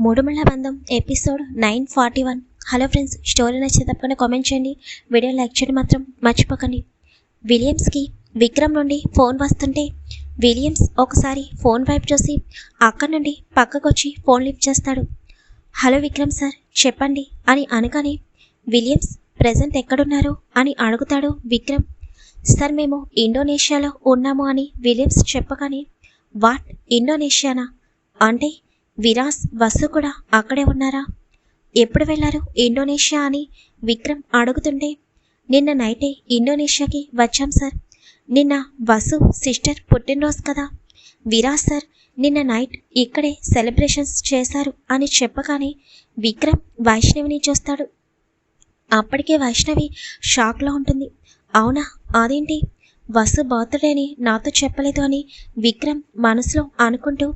మూడుమళ్ళ బంధం episode nine forty one. Hello friends story నచ్చితే తప్పకుండా కామెంట్ చేయండి. వీడియో లైక్ చేయడం మాత్రం మర్చిపోకండి. విలియమ్స్కి విక్రమ్ నుండి ఫోన్ వస్తుంటే విలియమ్స్ ఒకసారి ఫోన్ వైపు చూసి అక్కడి నుండి పక్కకు వచ్చి ఫోన్ లిఫ్ట్ చేస్తాడు. హలో విక్రమ్ సార్ చెప్పండి అని అనగానే విలియమ్స్ ప్రజెంట్ ఎక్కడున్నారు? అని అడుగుతాడు విక్రమ్. సార్ మేము ఇండోనేషియాలో ఉన్నాము అని విలియమ్స్ చెప్పగానే వాట్ ఇండోనేషియానా? అంటే విరాస్ వసు కూడా అక్కడే ఉన్నారా? ఎప్పుడు వెళ్ళారు ఇండోనేషియా అని విక్రమ్ అడుగుతుంటే నిన్న నైటే ఇండోనేషియాకి వచ్చాం సార్. నిన్న వసు సిస్టర్ పుట్టినరోజు కదా. విరాస్ సార్ నిన్న నైట్ ఇక్కడే సెలబ్రేషన్స్ చేశారు అని చెప్పగానే విక్రమ్ వైష్ణవిని చూస్తాడు. అప్పటికే వైష్ణవి షాక్లో ఉంటుంది. అవునా? అదేంటి? వసు బర్త్డేని నాతో చెప్పలేదు అని విక్రమ్ మనసులో అనుకుంటూ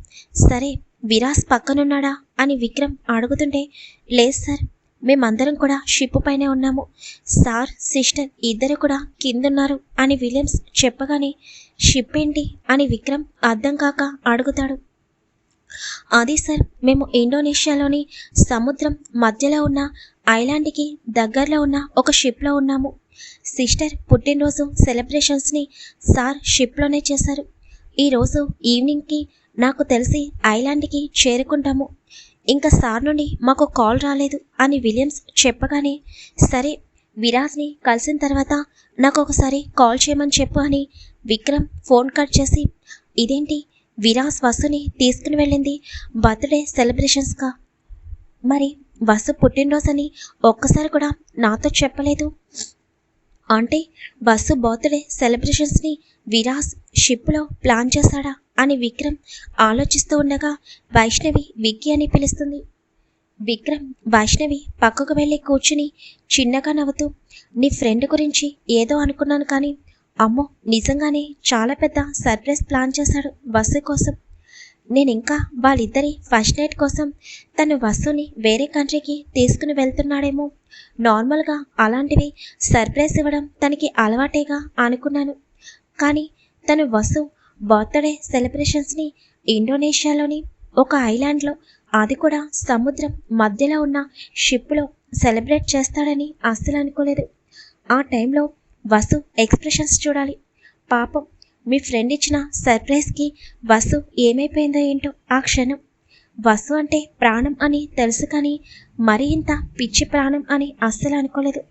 సరే విరాస్ పక్కనున్నాడా? అని విక్రమ్ అడుగుతుంటే లేదు సార్ మేమందరం కూడా షిప్ పైనే ఉన్నాము. సార్ సిస్టర్ ఇద్దరు కూడా కిందున్నారు అని విలియమ్స్ చెప్పగానే షిప్ ఏంటి? అని విక్రమ్ అర్థం కాక అడుగుతాడు. అది సార్ మేము ఇండోనేషియాలోని సముద్రం మధ్యలో ఉన్న ఐలాండ్కి దగ్గరలో ఉన్న ఒక షిప్లో ఉన్నాము. సిస్టర్ పుట్టినరోజు సెలబ్రేషన్స్ని సార్ షిప్లోనే చేశారు. ఈరోజు ఈవినింగ్కి నాకు తెలిసి ఐలాండ్కి చేరుకుంటాము. ఇంకా సార్ నుండి మాకు కాల్ రాలేదు అని విలియమ్స్ చెప్పగానే సరే విరాజ్ని కలిసిన తర్వాత నాకు ఒకసారి కాల్ చేయమని చెప్పు అని విక్రమ్ ఫోన్ కట్ చేసి ఇదేంటి? విరాస్ వసుని తీసుకుని వెళ్ళింది బర్త్డే సెలబ్రేషన్స్గా. మరి వసు పుట్టినరోజని ఒక్కసారి కూడా నాతో చెప్పలేదు. అంటే బస్సు బర్త్డే సెలబ్రేషన్స్ని విరాస్ షిప్లో ప్లాన్ చేశాడా? అని విక్రమ్ ఆలోచిస్తూ ఉండగా వైష్ణవి విక్కీ అని పిలుస్తుంది. విక్రమ్ వైష్ణవి పక్కకు వెళ్ళి కూర్చుని చిన్నగా నవ్వుతూ నీ ఫ్రెండ్ గురించి ఏదో అనుకున్నాను కానీ అమ్మో నిజంగానే చాలా పెద్ద సర్ప్రైజ్ ప్లాన్ చేశాడు బస్సు కోసం. నేను ఇంకా వాళ్ళిద్దరి ఫస్ట్ నైట్ కోసం తను వస్తుని వేరే కంట్రీకి తీసుకుని వెళ్తున్నాడేమో. నార్మల్గా అలాంటివి సర్ప్రైజ్ ఇవ్వడం తనకి అలవాటేగా అనుకున్నాను. కానీ తను వసు బర్త్డే సెలబ్రేషన్స్ని ఇండోనేషియాలోని ఒక ఐలాండ్లో అది కూడా సముద్రం మధ్యలో ఉన్న షిప్లో సెలబ్రేట్ చేస్తాడని అస్సలు అనుకోలేదు. ఆ టైంలో వసు ఎక్స్ప్రెషన్స్ చూడాలి. పాపం మీ ఫ్రెండ్ ఇచ్చిన సర్ప్రైజ్కి వసు ఏమైపోయిందో ఏంటో ఆ క్షణం. వసు అంటే ప్రాణం అని తెలుసు కానీ మరి ఇంత పిచ్చి ప్రాణం అని అస్సలు అనుకోలేదు.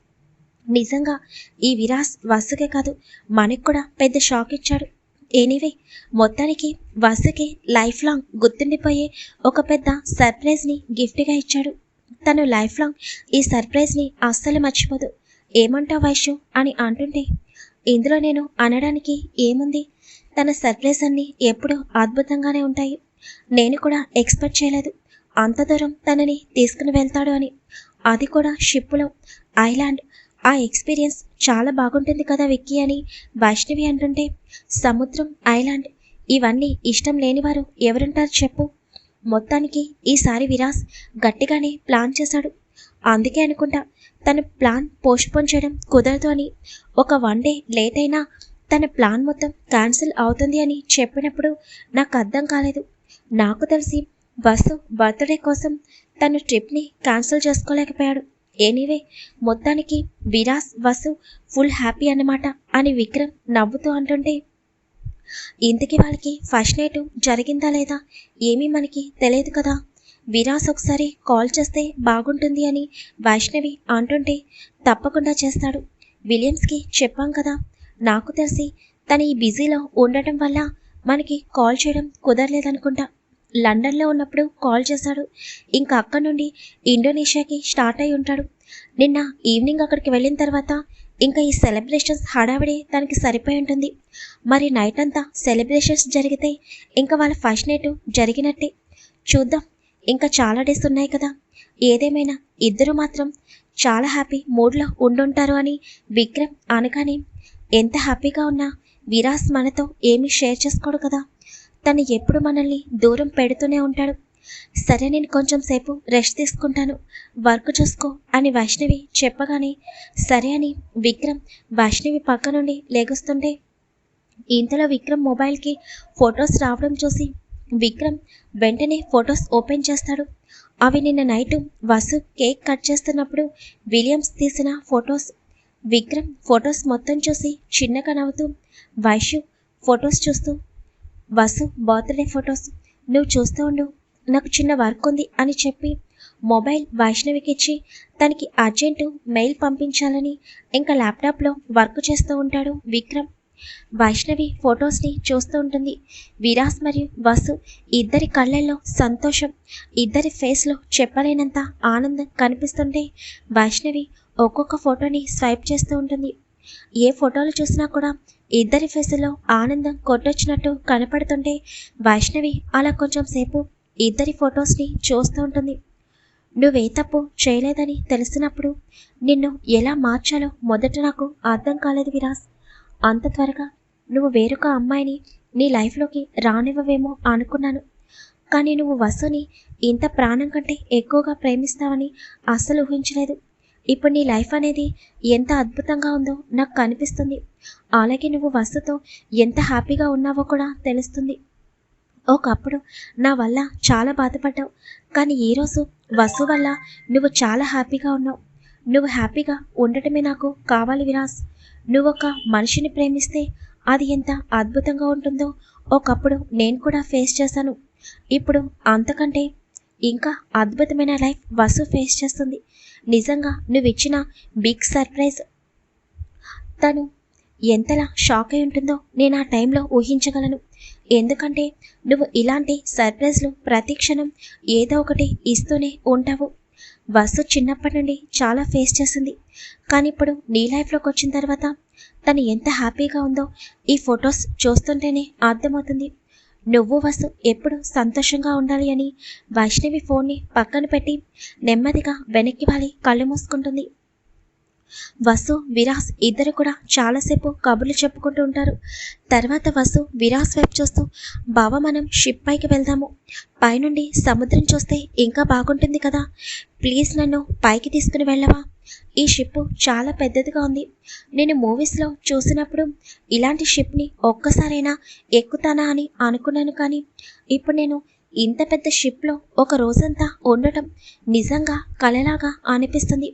నిజంగా ఈ విరాస్ వసుకే కాదు మనకు కూడా పెద్ద షాక్ ఇచ్చాడు. ఎనీవే మొత్తానికి వసుకి లైఫ్ లాంగ్ గుర్తుండిపోయే ఒక పెద్ద సర్ప్రైజ్ని గిఫ్ట్గా ఇచ్చాడు. తను లైఫ్ లాంగ్ ఈ సర్ప్రైజ్ని అస్సలు మర్చిపోదు. ఏమంటావు వైశ్యు అని అంటుంటే ఇందులో నేను అనడానికి ఏముంది? తన సర్ప్రైజ్ అన్ని ఎప్పుడూ అద్భుతంగానే ఉంటాయి. నేను కూడా ఎక్స్పెక్ట్ చేయలేదు. అంత దూరం తనని తీసుకుని వెళ్తాడు అని. అది కూడా షిప్లో ఐలాండ్ ఆ ఎక్స్పీరియన్స్ చాలా బాగుంటుంది కదా విక్కీ అని వైష్ణవి అంటుంటే సముద్రం ఐలాండ్ ఇవన్నీ ఇష్టం లేనివారు ఎవరుంటారు చెప్పు. మొత్తానికి ఈసారి విరాస్ గట్టిగానే ప్లాన్ చేశాడు. అందుకే అనుకుంటా తన ప్లాన్ పోస్ట్పోన్ చేయడం కుదరదు అని. ఒక వన్ డే లేట్ అయినా తన ప్లాన్ మొత్తం క్యాన్సిల్ అవుతుంది అని చెప్పినప్పుడు నాకు అర్థం కాలేదు. నాకు తెలిసి బస్సు బర్త్డే కోసం తన ట్రిప్ని క్యాన్సిల్ చేసుకోలేకపోయాడు. ఎనీవే మొత్తానికి విరాస్ వసు ఫుల్ హ్యాపీ అన్నమాట అని విక్రమ్ నవ్వుతూ అంటుంటే ఇంతకీ వాళ్ళకి ఫస్ట్ నైట్ జరిగిందా లేదా? ఏమీ మనకి తెలియదు కదా. విరాస్ ఒకసారి కాల్ చేస్తే బాగుంటుంది అని వైష్ణవి అంటుంటే తప్పకుండా చేస్తాడు. విలియమ్స్కి చెప్పాం కదా. నాకు తెలిసి తను ఈ బిజీలో ఉండటం వల్ల మనకి కాల్ చేయడం కుదరలేదనుకుంటా. లండన్లో ఉన్నప్పుడు కాల్ చేశాడు. ఇంకా అక్కడ నుండి ఇండోనేషియాకి స్టార్ట్ అయి ఉంటాడు. నిన్న ఈవినింగ్ అక్కడికి వెళ్ళిన తర్వాత ఇంకా ఈ సెలబ్రేషన్స్ హడావిడి తనకి సరిపోయి ఉంటుంది. మరి నైట్ అంతా సెలబ్రేషన్స్ జరిగితే ఇంకా వాళ్ళ ఫస్ట్ నైట్ జరిగినట్టే. చూద్దాం. ఇంకా చాలా డేస్ ఉన్నాయి కదా. ఏదేమైనా ఇద్దరు మాత్రం చాలా హ్యాపీ మూడ్లో ఉండుంటారు అని విక్రమ్ అనగానే ఎంత హ్యాపీగా ఉన్నా విరాస్ మనతో ఏమీ షేర్ చేసుకోడు కదా. తను ఎప్పుడు మనల్ని దూరం పెడుతూనే ఉంటాడు. సరే నేను కొంచెం సేపు రెస్ట్ తీసుకుంటాను. వర్క్ చూసుకో అని వైష్ణవి చెప్పగానే సరే అని విక్రమ్ వైష్ణవి పక్క నుండి లేగుస్తుంటే ఇంతలో విక్రమ్ మొబైల్కి ఫొటోస్ రావడం చూసి విక్రమ్ వెంటనే ఫొటోస్ ఓపెన్ చేస్తాడు. అవి నిన్న నైట్ వసు కేక్ కట్ చేస్తున్నప్పుడు విలియమ్స్ తీసిన ఫొటోస్. విక్రమ్ ఫొటోస్ మొత్తం చూసి చిన్నగా నవ్వుతూ వైషు ఫొటోస్ చూస్తూ వసు బర్త్డే ఫొటోస్. నువ్వు చూస్తూ ఉండు. నాకు చిన్న వర్క్ ఉంది అని చెప్పి మొబైల్ వైష్ణవికి ఇచ్చి తనకి అర్జెంటు మెయిల్ పంపించాలని ఇంకా ల్యాప్టాప్లో వర్క్ చేస్తూ ఉంటాడు విక్రమ్. వైష్ణవి ఫొటోస్ని చూస్తూ ఉంటుంది. విరాస్ మరియు వసు ఇద్దరి కళ్ళల్లో సంతోషం ఇద్దరి ఫేస్లో చెప్పలేనంత ఆనందం కనిపిస్తుంటే వైష్ణవి ఒక్కొక్క ఫోటోని స్వైప్ చేస్తూ ఉంటుంది. ఏ ఫోటోలు చూసినా కూడా ఇద్దరి ఫేసులో ఆనందం కొట్టొచ్చినట్టు కనపడుతుంటే వైష్ణవి అలా కొంచెం సేపు ఇద్దరి ఫొటోస్ని చూస్తూ ఉంటుంది. నువ్వే తప్పు చేయలేదని తెలిసినప్పుడు నిన్ను ఎలా మార్చాలో మొదట నాకు అర్థం కాలేదు విరాస్ అంత త్వరగా నువ్వు వేరొక అమ్మాయిని నీ లైఫ్లోకి రానివ్వవేమో అనుకున్నాను. కానీ నువ్వు వసుని ఇంత ప్రాణం కంటే ఎక్కువగా ప్రేమిస్తావని అస్సలు ఊహించలేదు. ఇప్పుడు నీ లైఫ్ అనేది ఎంత అద్భుతంగా ఉందో నాకు కనిపిస్తుంది. అలాగే నువ్వు వస్తుతో ఎంత హ్యాపీగా ఉన్నావో కూడా తెలుస్తుంది. ఒకప్పుడు నా వల్ల చాలా బాధపడ్డావు. కానీ ఈరోజు వసు వల్ల నువ్వు చాలా హ్యాపీగా ఉన్నావు. నువ్వు హ్యాపీగా ఉండటమే నాకు కావాలి విరాస్ నువ్వు ఒక మనిషిని ప్రేమిస్తే అది ఎంత అద్భుతంగా ఉంటుందో ఒకప్పుడు నేను కూడా ఫేస్ చేశాను. ఇప్పుడు అంతకంటే ఇంకా అద్భుతమైన లైఫ్ వసు ఫేస్ చేస్తుంది. నిజంగా నువ్వు ఇచ్చిన బిగ్ సర్ప్రైజ్ తను ఎంతలా షాక్ అయి ఉంటుందో నేను ఆ టైంలో ఊహించగలను. ఎందుకంటే నువ్వు ఇలాంటి సర్ప్రైజ్లు ప్రతి క్షణం ఏదో ఒకటి ఇస్తూనే ఉంటావు. వసు చిన్నప్పటి నుండి చాలా ఫేస్ చేసింది. కానీ ఇప్పుడు నీ లైఫ్లోకి వచ్చిన తర్వాత తను ఎంత హ్యాపీగా ఉందో ఈ ఫొటోస్ చూస్తుంటేనే అర్థమవుతుంది. నువ్వు వసు ఎప్పుడు సంతోషంగా ఉండాలి అని. వైష్ణవి ఫోన్ని పక్కన పెట్టి నెమ్మదిగా వెనక్కి వాలి కళ్ళు మూసుకుంటుంది. వసు విరాస్ ఇద్దరు కూడా చాలాసేపు కబుర్లు చెప్పుకుంటూ ఉంటారు. తర్వాత వసు విరాస్ వైపు చూస్తూ బావ మనం షిప్ పైకి వెళ్దాము. పైనుండి సముద్రం చూస్తే ఇంకా బాగుంటుంది కదా. ప్లీజ్ నన్ను పైకి తీసుకుని వెళ్ళవా? ఈ షిప్ చాలా పెద్దదిగా ఉంది. నేను మూవీస్లో చూసినప్పుడు ఇలాంటి షిప్ని ఒక్కసారైనా ఎక్కుతానా అని అనుకున్నాను కానీ ఇప్పుడు నేను ఇంత పెద్ద షిప్లో ఒక రోజంతా ఉండటం నిజంగా కలలాగా అనిపిస్తుంది.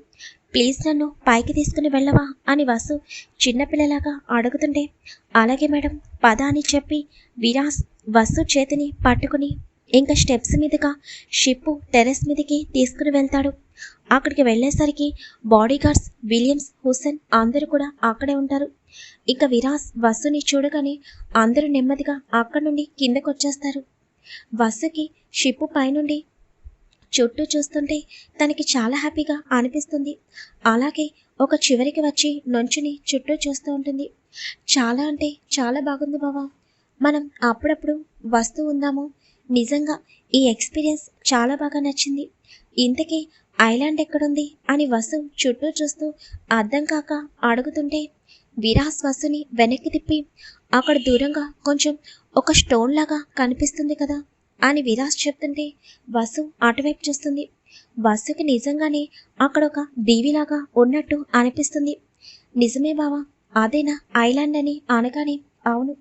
ప్లీజ్ నన్ను పైకి తీసుకుని వెళ్ళవా అని వసు చిన్నపిల్లలాగా అడుగుతుంటే. అలాగే మేడం పద అని చెప్పి విరాస్ వసు చేతిని పట్టుకుని ఇంకా స్టెప్స్ మీదుగా షిప్పు టెరెస్ మీదకి తీసుకుని వెళ్తాడు. అక్కడికి వెళ్ళేసరికి బాడీగార్డ్స్ విలియమ్స్ హుసేన్ అందరూ కూడా అక్కడే ఉంటారు. ఇక విరాస్ వసుని చూడగానే అందరూ నెమ్మదిగా అక్కడి నుండి కిందకు వచ్చేస్తారు వసుకి షిప్పు పైనుండి చుట్టూ చూస్తుంటే తనకి చాలా హ్యాపీగా అనిపిస్తుంది. అలాగే ఒక చివరికి వచ్చి నుంచుని చుట్టూ చూస్తూ ఉంటుంది. చాలా అంటే చాలా బాగుంది బావా. మనం అప్పుడప్పుడు వస్తూ ఉందాము. నిజంగా ఈ ఎక్స్పీరియన్స్ చాలా బాగా నచ్చింది. ఇంతకీ ఐలాండ్ ఎక్కడుంది అని వసు చుట్టూ చూస్తూ అర్థం కాక అడుగుతుంటే విరాస్ వసుని వెనక్కి తిప్పి అక్కడ దూరంగా కొంచెం ఒక స్టోన్ లాగా కనిపిస్తుంది కదా. అని విరాస్ చెప్తుంటే వసు అటువైపు చూస్తుంది. వసుకి నిజంగానే అక్కడ ఒక దీవిలాగా ఉన్నట్టు అనిపిస్తుంది. నిజమే బావా అదేనా ఐలాండ్ అని అనగానే అవును.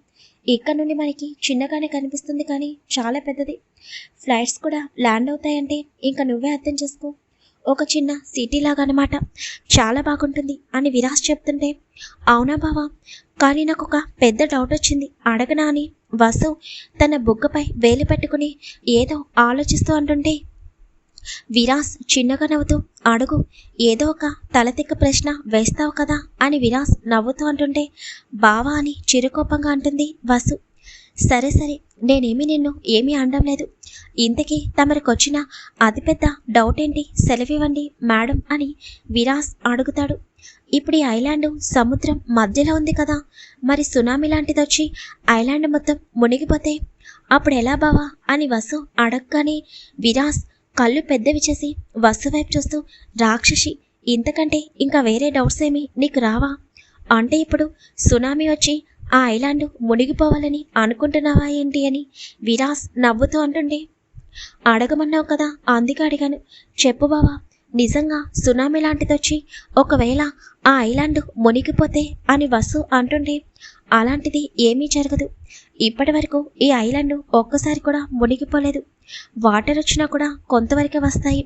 ఇక్కడ నుండి మనకి చిన్నగానే కనిపిస్తుంది కానీ చాలా పెద్దది. ఫ్లైట్స్ కూడా ల్యాండ్ అవుతాయంటే ఇంకా నువ్వే అర్థం చేసుకో. ఒక చిన్న సిటీ లాగా అనమాట చాలా బాగుంటుంది అని విరాస్ చెప్తుంటే అవునా బావా? కానీ నాకు ఒక పెద్ద డౌట్ వచ్చింది. అడగనా అని. వసు తన బుగ్గపై వేలు పెట్టుకుని ఏదో ఆలోచిస్తూ అంటుంటే విరాస్ చిన్నగా నవ్వుతూ అడుగు ఏదో ఒక తలతిక్క ప్రశ్న వేస్తావు కదా అని విరాస్ నవ్వుతూ అంటుంటే బావా అని చిరుకోపంగా అంటుంది వసు. సరే సరే నేనేమి నిన్ను ఏమీ అనడం లేదు. ఇంతకీ తమరికొచ్చిన అతిపెద్ద డౌట్ ఏంటి సెలవివ్వండి మేడం అని విరాస్ అడుగుతాడు. ఇప్పుడు ఈ ఐలాండ్ సముద్రం మధ్యలో ఉంది కదా. మరి సునామీ లాంటిది వచ్చి ఐలాండ్ మొత్తం మునిగిపోతే? అప్పుడు ఎలా బావా? అని వసు అడగగానే విరాస్ కళ్ళు పెద్దవి చేసి వసు వైపు చూస్తూ రాక్షసి ఇంతకంటే ఇంకా వేరే డౌట్స్ ఏమి నీకు రావా? అంటే ఇప్పుడు సునామీ వచ్చి ఆ ఐలాండ్ మునిగిపోవాలని అనుకుంటున్నావా ఏంటి అని విరాస్ నవ్వుతూ అంటుండే అడగమన్నావు కదా అందుకే అడిగాను. చెప్పు బావా నిజంగా సునామీ లాంటిదొచ్చి ఒకవేళ ఆ ఐలాండ్ మునిగిపోతే అని వసు అంటుండే అలాంటిది ఏమీ జరగదు. ఇప్పటి వరకు ఈ ఐలాండ్ ఒక్కసారి కూడా మునిగిపోలేదు. వాటర్ వచ్చినా కూడా కొంతవరకే వస్తాయి.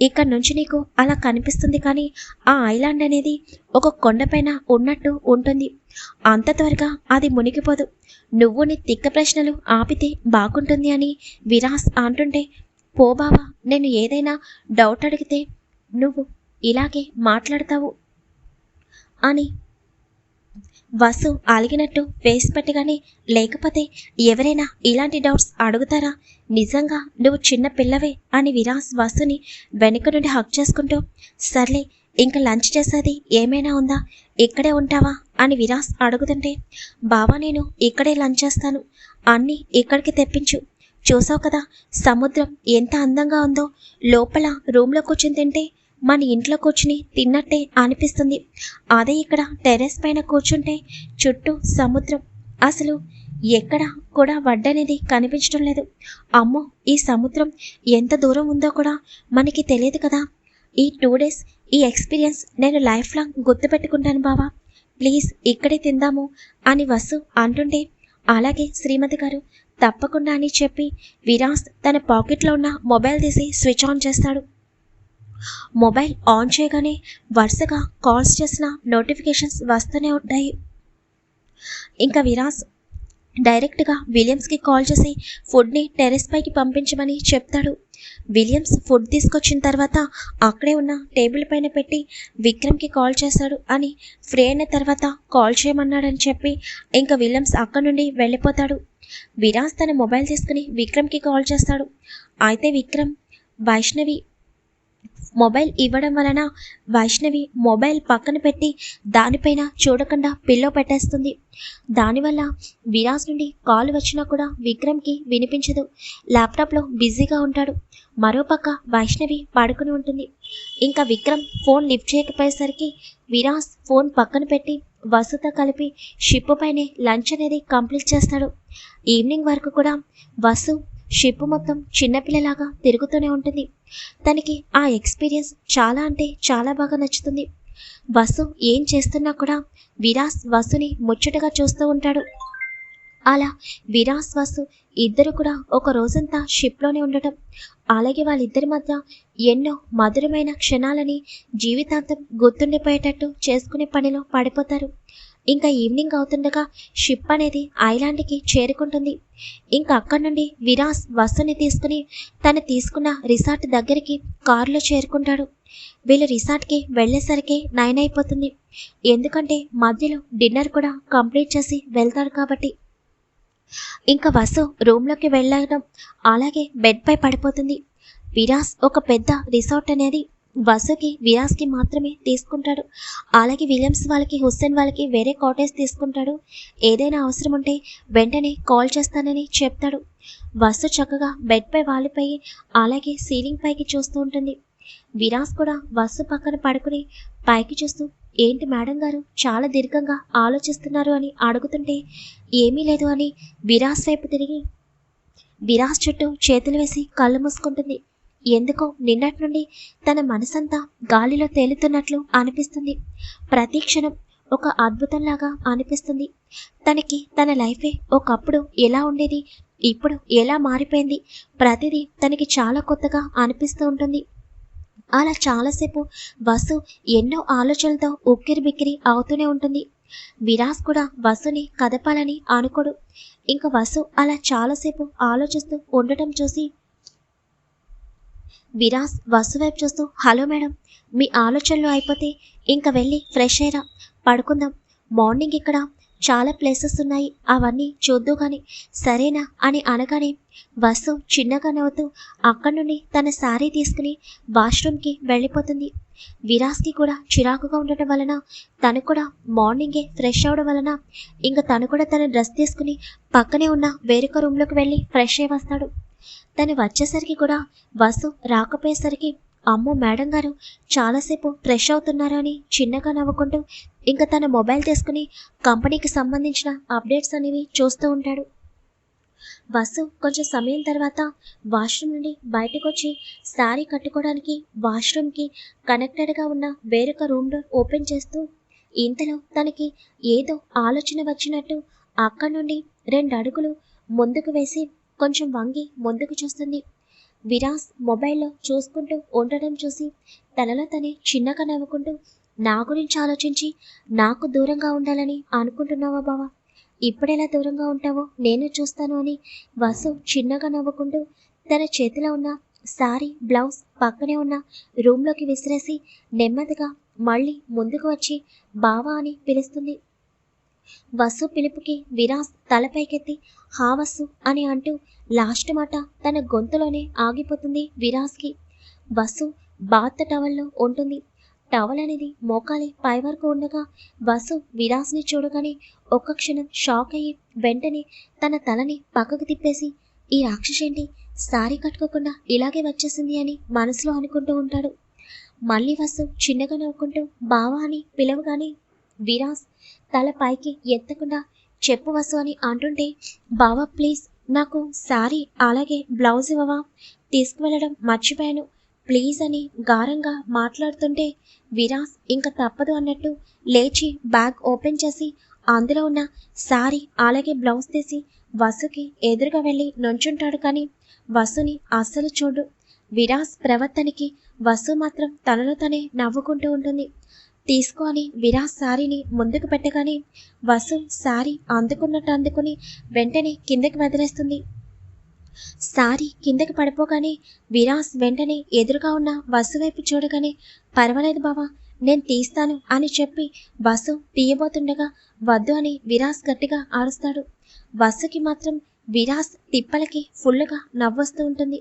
ఇక్కడ నుంచి నీకు అలా కనిపిస్తుంది కానీ ఆ ఐలాండ్ అనేది ఒక కొండపైన ఉన్నట్టు ఉంటుంది. అంత త్వరగా అది మునిగిపోదు. నువ్వు నీ తిక్క ప్రశ్నలు ఆపితే బాగుంటుంది అని విరాస్ అంటుంటే పో బావా నేను ఏదైనా డౌట్ అడిగితే నువ్వు ఇలాగే మాట్లాడతావు అని వసు అలిగినట్టు ఫేస్ పెట్టగానే లేకపోతే ఎవరైనా ఇలాంటి డౌట్స్ అడుగుతారా? నిజంగా నువ్వు చిన్న పిల్లవే అని విరాస్ వసుని వెనుక నుండి హక్ చేసుకుంటూ సర్లే ఇంకా లంచ్ చేసేది ఏమైనా ఉందా? ఇక్కడే ఉంటావా? అని విరాస్ అడుగుతుంటే బావా నేను ఇక్కడే లంచ్ చేస్తాను. అన్నీ ఇక్కడికి తెప్పించు. చూసావు కదా సముద్రం ఎంత అందంగా ఉందో. లోపల రూమ్లో కూర్చుని తింటే మన ఇంట్లో కూర్చుని తిన్నట్టే అనిపిస్తుంది. అదే ఇక్కడ టెర్రస్ పైన కూర్చుంటే చుట్టూ సముద్రం. అసలు ఎక్కడ కూడా వడ్డనేది కనిపించడం లేదు. అమ్మో ఈ సముద్రం ఎంత దూరం ఉందో కూడా మనకి తెలియదు కదా. ఈ టూ డేస్ ఈ ఎక్స్పీరియన్స్ నేను లైఫ్ లాంగ్ గుర్తుపెట్టుకుంటాను బావా. ప్లీజ్ ఇక్కడే తిందాము అని వసు అంటుంటే అలాగే శ్రీమతి గారు తప్పకుండా అని చెప్పి విరాస్ తన పాకెట్లో ఉన్న మొబైల్ తీసి స్విచ్ ఆన్ చేస్తాడు. మొబైల్ ఆన్ చేయగానే వరుసగా కాల్స్ చేసిన నోటిఫికేషన్స్ వస్తూనే ఉంటాయి. ఇంకా విరాస్ డైరెక్ట్గా విలియమ్స్కి కాల్ చేసి ఫుడ్ని టెరెస్ పైకి పంపించమని చెప్తాడు. విలియమ్స్ ఫుడ్ తీసుకొచ్చిన తర్వాత అక్కడే ఉన్న టేబుల్ పైన పెట్టి విక్రమ్కి కాల్ చేశాడు అని ఫ్రీ అయిన తర్వాత కాల్ చేయమన్నాడని చెప్పి ఇంకా విలియమ్స్ అక్కడి నుండి వెళ్ళిపోతాడు. విరాజ్ తన మొబైల్ తీసుకుని విక్రమ్కి కాల్ చేస్తాడు. అయితే విక్రమ్ వైష్ణవి మొబైల్ ఇవ్వడం వలన వైష్ణవి మొబైల్ పక్కన పెట్టి దానిపైన చూడకుండా పిల్లో పెట్టేస్తుంది. దానివల్ల విరాజ్ నుండి కాల్ వచ్చినా కూడా విక్రమ్కి వినిపించదు. ల్యాప్టాప్లో బిజీగా ఉంటాడు. మరోపక్క వైష్ణవి పడుకుని ఉంటుంది. ఇంకా విక్రమ్ ఫోన్ లిఫ్ట్ చేయకపోయేసరికి విరాజ్ ఫోన్ పక్కన పెట్టి వసుతో కలిపి షిప్ పైనే లంచ్ అనేది కంప్లీట్ చేస్తాడు. ఈవినింగ్ వరకు కూడా వసు షిప్ మొత్తం చిన్నపిల్లలాగా తిరుగుతూనే ఉంటుంది. తనకి ఆ ఎక్స్పీరియన్స్ చాలా అంటే చాలా బాగా నచ్చుతుంది. వసు ఏం చేస్తున్నా కూడా విరాస్ వసుని ముచ్చటగా చూస్తూ ఉంటాడు. అలా విరాస్ వసు ఇద్దరు కూడా ఒక రోజంతా షిప్లోనే ఉండటం. అలాగే వాళ్ళిద్దరి మధ్య ఎన్నో మధురమైన క్షణాలని జీవితాంతం గుర్తుండిపోయేటట్టు చేసుకునే పనిలో పడిపోతారు. ఇంకా ఈవినింగ్ అవుతుండగా షిప్ అనేది ఐలాండ్కి చేరుకుంటుంది. ఇంకా అక్కడి నుండి విరాస్ వస్తుని తీసుకుని తను తీసుకున్న రిసార్ట్ దగ్గరికి కారులో చేరుకుంటాడు. వీళ్ళు రిసార్ట్కి వెళ్ళేసరికి నైన్ అయిపోతుంది. ఎందుకంటే మధ్యలో డిన్నర్ కూడా కంప్లీట్ చేసి వెళ్తాడు కాబట్టి. ఇంకా వసు రూమ్లోకి వెళ్ళడం అలాగే బెడ్పై పడిపోతుంది. విరాస్ ఒక పెద్ద రిసార్ట్ అనేది వసుకి విరాస్కి మాత్రమే తీసుకుంటాడు. అలాగే విలియమ్స్ వాళ్ళకి హుస్సేన్ వాళ్ళకి వేరే కాటేజ్ తీసుకుంటాడు. ఏదైనా అవసరం ఉంటే వెంటనే కాల్ చేస్తానని చెప్తాడు. వసు చక్కగా బెడ్పై వాలిపోయి అలాగే సీలింగ్ పైకి చూస్తూ ఉంటుంది. విరాస్ కూడా వసు పక్కన పడుకుని పైకి చూస్తూ ఏంటి మేడం గారు చాలా దీర్ఘంగా ఆలోచిస్తున్నారు అని అడుగుతుంటే ఏమీ లేదు అని విరాస్ వైపు తిరిగి. విరాస్ చుట్టూ చేతులు వేసి కళ్ళు మూసుకుంటుంది. ఎందుకో నిన్నటి నుండి తన మనసంతా గాలిలో తేలుతున్నట్లు అనిపిస్తుంది. ప్రతి క్షణం ఒక అద్భుతంలాగా అనిపిస్తుంది. తనకి తన లైఫే ఒకప్పుడు ఎలా ఉండేది ఇప్పుడు ఎలా మారిపోయింది ప్రతిదీ తనకి చాలా కొత్తగా అనిపిస్తూ ఉంటుంది. అలా చాలాసేపు వసు ఎన్నో ఆలోచనలతో ఉక్కిరి బిక్కిరి అవుతూనే ఉంటుంది. విరాస్ కూడా వసుని కదపాలని అనుకోడు. ఇంకా వసు అలా చాలాసేపు ఆలోచిస్తూ ఉండటం చూసి విరాస్ వసు వైపు చూస్తూ హలో మేడం మీ ఆలోచనలు అయిపోతే ఇంకా వెళ్ళి ఫ్రెష్ అయ్యరా పడుకుందాం. మార్నింగ్ ఇక్కడ చాలా ప్లేసెస్ ఉన్నాయి అవన్నీ చూద్దు కానీ సరేనా? అని అనగానే వసు చిన్నగా నవ్వుతూ అక్కడి నుండి తన శారీ తీసుకుని వాష్రూమ్కి వెళ్ళిపోతుంది. విరాస్కి కూడా చిరాకుగా ఉండటం వలన తను కూడా మార్నింగే ఫ్రెష్ అవడం వలన ఇంకా తను కూడా తన డ్రెస్ తీసుకుని పక్కనే ఉన్న వేరొక రూమ్లోకి వెళ్ళి ఫ్రెష్ అయి వస్తాడు. తను వచ్చేసరికి కూడా వసు రాకపోయేసరికి అమ్మో మేడం గారు చాలాసేపు ఫ్రెష్ అవుతున్నారు అని చిన్నగా నవ్వుకుంటూ ఇంకా తన మొబైల్ తీసుకుని కంపెనీకి సంబంధించిన అప్డేట్స్ అనేవి చూస్తూ ఉంటాడు. వసు కొంచెం సమయం తర్వాత వాష్రూమ్ నుండి బయటకు వచ్చి శారీ కట్టుకోవడానికి వాష్రూమ్కి కనెక్టెడ్గా ఉన్న వేరొక రూమ్ డోర్ ఓపెన్ చేస్తూ ఇంతలో తనకి ఏదో ఆలోచన వచ్చినట్టు అక్కడి నుండి రెండు అడుగులు ముందుకు వేసి కొంచెం వంగి ముందుకు చూస్తుంది. విరాస్ మొబైల్లో చూసుకుంటూ ఉండడం చూసి తనలో తనే చిన్నగా నవ్వుకుంటూ నా గురించి ఆలోచించి నాకు దూరంగా ఉండాలని అనుకుంటున్నావా బావా? ఇప్పుడెలా దూరంగా ఉంటావో నేను చూస్తాను అని వసు చిన్నగా నవ్వుకుంటూ తన చేతిలో ఉన్న సారీ బ్లౌజ్ పక్కనే ఉన్న రూమ్లోకి విసిరేసి నెమ్మదిగా మళ్ళీ ముందుకు వచ్చి బావా అని పిలుస్తుంది. వసు పిలుపుకి విరాస్ తలపైకెత్తి హా అని అంటూ లాస్ట్ మాట తన గొంతులోనే ఆగిపోతుంది విరాస్కి. వసు బాత్ టవల్లో ఉంటుంది. టవల్ అనేది మోకాలి పై వరకు ఉండగా వసు విరాస్ని చూడగానే ఒక్క క్షణం షాక్ అయ్యి వెంటనే తన తలని పక్కకు తిప్పేసి ఈ రాక్షసేంటి? సారీ కట్టుకోకుండా ఇలాగే వచ్చేసింది అని మనసులో అనుకుంటూ ఉంటాడు. మళ్ళీ వసు చిన్నగా నవ్వుకుంటూ బావా అని పిలవగానే విరాస్ తల పైకి ఎత్తకుండా చెప్పు వసు అని అంటుంటే బావా ప్లీజ్ నాకు సారీ అలాగే బ్లౌజ్ ఇవ్వవా? తీసుకువెళ్ళడం మర్చిపోయాను. ప్లీజ్ అని గారంగా మాట్లాడుతుంటే విరాస్ ఇంకా తప్పదు అన్నట్టు లేచి బ్యాగ్ ఓపెన్ చేసి అందులో ఉన్న సారీ అలాగే బ్లౌజ్ తీసి వసుకి ఎదురుగా వెళ్ళి నుంచుంటాడు కానీ వసుని అస్సలు చూడు. విరాస్ ప్రవర్తనకి వసు మాత్రం తనలో తనే నవ్వుకుంటూ ఉంటుంది. తీసుకొని విరాస్ సారీని ముందుకు పెట్టగానే వసు సారీ అందుకున్నట్టు అందుకుని వెంటనే కిందకి వదిలేస్తుంది సారీ కిందకి పడిపోగానే విరాస్ వెంటనే ఎదురుగా ఉన్న వసు వైపు చూడగానే పర్వాలేదు బావా నేను తీస్తాను అని చెప్పి వసు తీయబోతుండగా వద్దు అని విరాస్ గట్టిగా ఆరుస్తాడు వసుకి మాత్రం విరాస్ తిప్పలకి ఫుల్లుగా నవ్వొస్తూ ఉంటుంది.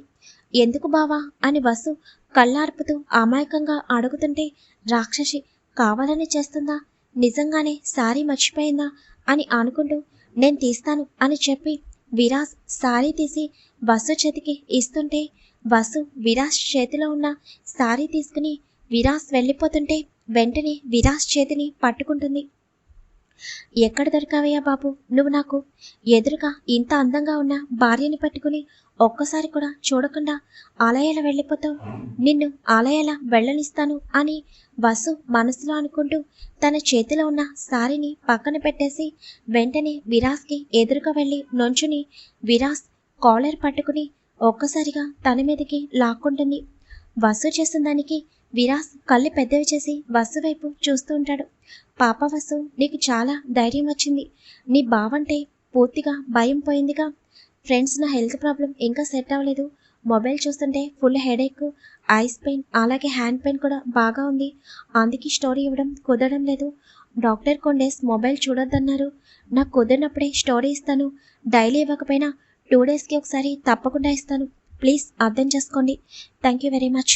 ఎందుకు బావా అని వసు కళ్ళార్పుతూ అమాయకంగా అడుగుతుంటే రాక్షసి కావాలని చేస్తుందా? నిజంగానే సారీ మర్చిపోయిందా? అని అనుకుంటూ నేను తీస్తాను అని చెప్పి విరాస్ సారీ తీసి బస్సు చేతికి ఇస్తుంటే బస్సు విరాస్ చేతిలో ఉన్న సారీ తీసుకుని విరాస్ వెళ్ళిపోతుంటే వెంటనే విరాస్ చేతిని పట్టుకుంటుంది. ఎక్కడ దొరికావయ్యా బాబు? నువ్వు నాకు? ఎదురుగా ఇంత అందంగా ఉన్న భార్యని పట్టుకుని ఒక్కసారి కూడా చూడకుండా ఆలయాల వెళ్ళిపోతావు. నిన్ను ఆలయాల వెళ్ళనిస్తాను అని వసు మనసులో అనుకుంటూ తన చేతిలో ఉన్న సారీని పక్కన పెట్టేసి వెంటనే విరాస్కి ఎదురుగా వెళ్ళి నొంచుని విరాస్ కాలర్ పట్టుకుని ఒక్కసారిగా తన మీదకి లాక్కుంటుంది. వసు చేసిన దానికి విరాస్ కళ్ళు పెద్దవి చేసి వసు వైపు చూస్తూ ఉంటాడు. పాప వసు నీకు చాలా ధైర్యం వచ్చింది. నీ బావంటే పూర్తిగా భయం పోయిందిగా. ఫ్రెండ్స్ నా హెల్త్ ప్రాబ్లం ఇంకా సెట్ అవ్వలేదు. మొబైల్ చూస్తుంటే ఫుల్ హెడేక్ ఐస్ పెయిన్ అలాగే హ్యాండ్ పెయిన్ కూడా బాగా ఉంది. అందుకే స్టోరీ ఇవ్వడం కుదరడం లేదు. డాక్టర్ కొండేస్ మొబైల్ చూడొద్దన్నారు. నాకు కుదిరినప్పుడే స్టోరీ ఇస్తాను. డైలీ ఇవ్వకపోయినా టూ డేస్కి ఒకసారి తప్పకుండా ఇస్తాను. ప్లీజ్ అర్థం చేసుకోండి. Thank you very much.